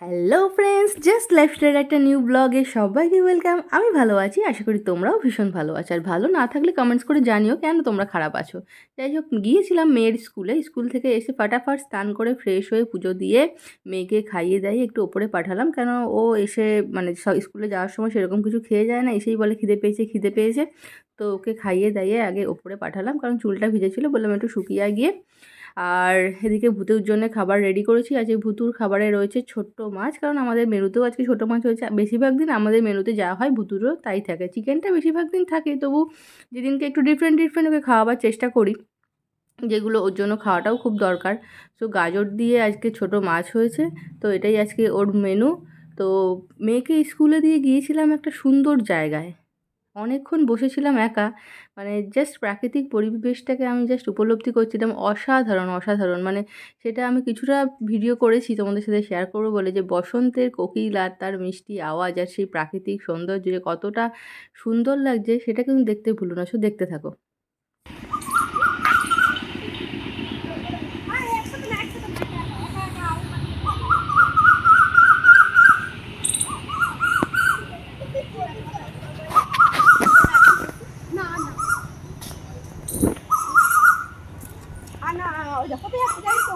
Hello friends just life lifestyle একটা new ব্লগে সবাইকে ওয়েলকাম আমি ভালো আছি, আশা করি তোমরাও ভীষণ ভালো আছো। আর ভালো না থাকলে কমেন্টস করে জানিও কেন তোমরা খারাপ আছো। যাই হোক, গিয়েছিলাম মেয়ের স্কুলে স্কুল থেকে এসে ফাটাফাট স্নান করে ফ্রেশ হয়ে পুজো দিয়ে মেয়েকে খাইয়ে দাইয়ে একটু ওপরে পাঠালাম। কেন ও এসে মানে স্কুলে যাওয়ার সময় সেরকম কিছু খেয়ে যায় না। এসেই বলে খিদে পেয়েছে খিদে পেয়েছে। তো ওকে খাইয়ে দাইয়ে আগে ওপরে পাঠালাম। কারণ চুলটা ভিজেছিলো বললাম একটু শুকিয়ে গিয়ে আর এদিকে ভূতের জন্য খাবার রেডি করেছি। আজকে ভুতুর খাবারে রয়েছে ছোট্ট মাছ, কারণ আমাদের মেনুতেও আজকে ছোটো মাছ হয়েছে। বেশিরভাগ দিন আমাদের মেনুতে যা হয় ভুতুরও তাই থাকে। চিকেনটা বেশিরভাগ দিন থাকে, তবু যেদিনকে একটু ডিফারেন্ট ডিফারেন্ট ওকে খাওয়াবার চেষ্টা করি, যেগুলো ওর জন্য খাওয়াটাও খুব দরকার। তো গাজর দিয়ে আজকে ছোট মাছ হয়েছে, তো এটাই আজকে ওর মেনু তো, মেয়েকে স্কুলে দিয়ে গিয়েছিলাম একটা সুন্দর জায়গায়। অনেকক্ষণ বসেছিলাম একা মানে জাস্ট প্রাকৃতিক পরিবেশটাকে আমি জাস্ট উপলব্ধি করছিলাম অসাধারণ অসাধারণ। মানে সেটা আমি কিছুটা ভিডিও করেছি, তোমাদের সাথে শেয়ার করব বলে যে বসন্তের কোকিল আর তার মিষ্টি আওয়াজ আর সেই প্রাকৃতিক সৌন্দর্য যে কতটা সুন্দর লাগছে, সেটা কিন্তু দেখতে ভুলো না। শুধু দেখতে থাকো। olha, vou pegar, pegar isso,